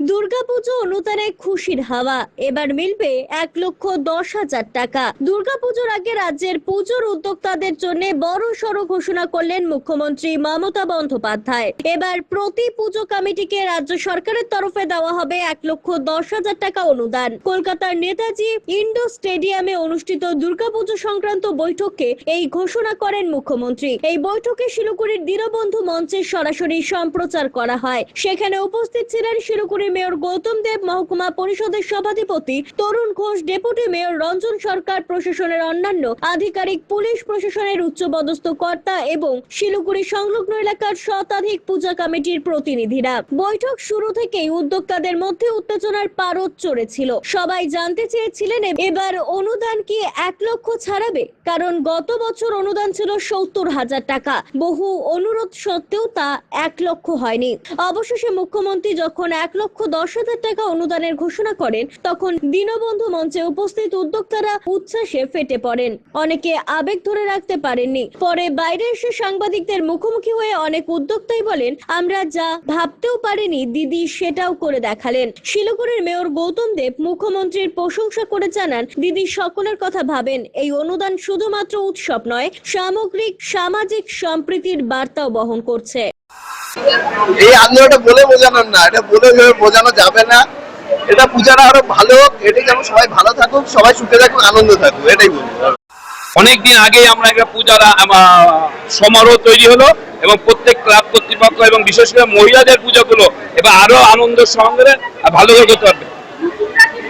Durgapuja অনুদানে খুশির হাওয়া। এবার মিলবে এক লক্ষ দশ হাজার টাকা। দুর্গাপুজোর আগে রাজ্যের পুজোর উদ্যোক্তাদের জন্য বড় সড়ো ঘোষণা করলেন মুখ্যমন্ত্রী মমতা বন্দ্যোপাধ্যায়। এবার প্রতি পুজো কমিটিকে রাজ্য সরকারের তরফে দেওয়া হবে এক লক্ষ দশ হাজার টাকা অনুদান। কলকাতার নেতাজি ইন্ডো স্টেডিয়ামে অনুষ্ঠিত দুর্গাপুজো সংক্রান্ত বৈঠকে এই ঘোষণা করেন মুখ্যমন্ত্রী। এই বৈঠকে শিলিগুড়ির দীনবন্ধু মঞ্চে সরাসরি সম্প্রচার করা হয়। সেখানে উপস্থিত ছিলেন শিলিগুড়ির মেয়র গৌতম দেব মহকুমা পরিষদের সভাধিপতি তরুণ ঘোষ, ডেপুটি মেয়র রঞ্জন সরকার, প্রশাসনের অন্যান্য আধিকারিক, পুলিশ প্রশাসনের উচ্চপদস্থ কর্তা এবং শিলিগুড়ি সংলগ্ন এলাকার শতাধিক পূজা কমিটির প্রতিনিধিরা। বৈঠক শুরু থেকেই উদ্যোক্তাদের মধ্যে উত্তেজনার পারদ চড়েছিল। সবাই জানতে চেয়েছিলেন, এবার অনুদান কি এক লক্ষ ছাড়াবে? কারণ গত বছর অনুদান ছিল সত্তর হাজার টাকা। বহু অনুরোধ সত্ত্বেও তা এক লক্ষ হয়নি। অবশেষে মুখ্যমন্ত্রী যখন এক লক্ষ দশ হাজার টাকা অনুদানের ঘোষণা করেন। তখন দীনবন্ধু মঞ্চে উপস্থিত উদ্যোক্তারা উচ্ছ্বাসে ফেটে পড়েন। অনেকে আবেগ ধরে রাখতে পারেননি। পরে বাইরে এসে সাংবাদিকদের মুখোমুখি হয়ে অনেক উদ্যোক্তাই বলেন, আমরা যা ভাবতেও পারিনি, দিদি সেটাও করে দেখালেন। শিলিগুড়ির মেয়র গৌতম দেব মুখ্যমন্ত্রীর প্রশংসা করে জানান, দিদি সকলের কথা ভাবেন। এই অনুদান শুধুমাত্র উৎসব নয়, সামগ্রিক, সামাজিক সম্প্রীতির বার্তাও বহন করছে। এই আন্দোলনটা বলে বোঝানোর না এটা বলে বোঝানো যাবে না। এটা পূজাটা আরও ভালো হোক এটা যেন সবাই ভালো থাকুক সবাই সুখে থাকুক আনন্দ থাকুক এটাই বলি অনেক দিন আগেই আমরা একটা পূজার সমারোহ তৈরি হলো এবং প্রত্যেক ক্লাব কর্তৃপক্ষ এবং বিশেষ করে মহিলাদের পুজোগুলো এবার আরও আনন্দ সঙ্গে ভালো করে করতে পারবে।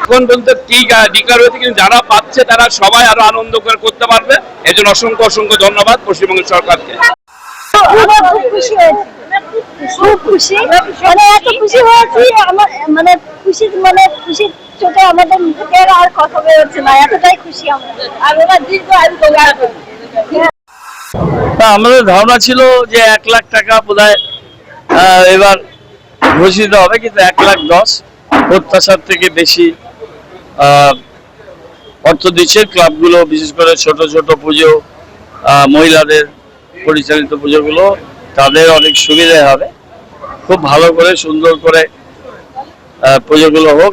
এখন বলতে ঠিক ডিক্লার হয়েছে কিন্তু যারা পাচ্ছে তারা সবাই আরও আনন্দ করে করতে পারবে। এর জন্য অসংখ্য অসংখ্য ধন্যবাদ পশ্চিমবঙ্গ সরকারকে। খুব খুশি হয়েছি। খুব খুশি। মানে এত খুশি হয়েছি, আমার মানে খুশি মানে খুশির চোটে আমাদের মুখে আর কথা বেরোচ্ছে না, এতটাই খুশি আর ওরা দীর্ঘ আমাদের ধারণা ছিল যে এক লাখ টাকা বোধ এবার ঘোষিত হবে, কিন্তু এক লাখ দশ প্রত্যাশার থেকে বেশি অর্থ দিচ্ছে ক্লাবগুলো, বিশেষ করে ছোট ছোট পুজো মহিলাদের পরিচালিত পুজোগুলো, তাদের অনেক সুবিধা হবে। খুব ভালো করে সুন্দর করে পুজোগুলো হোক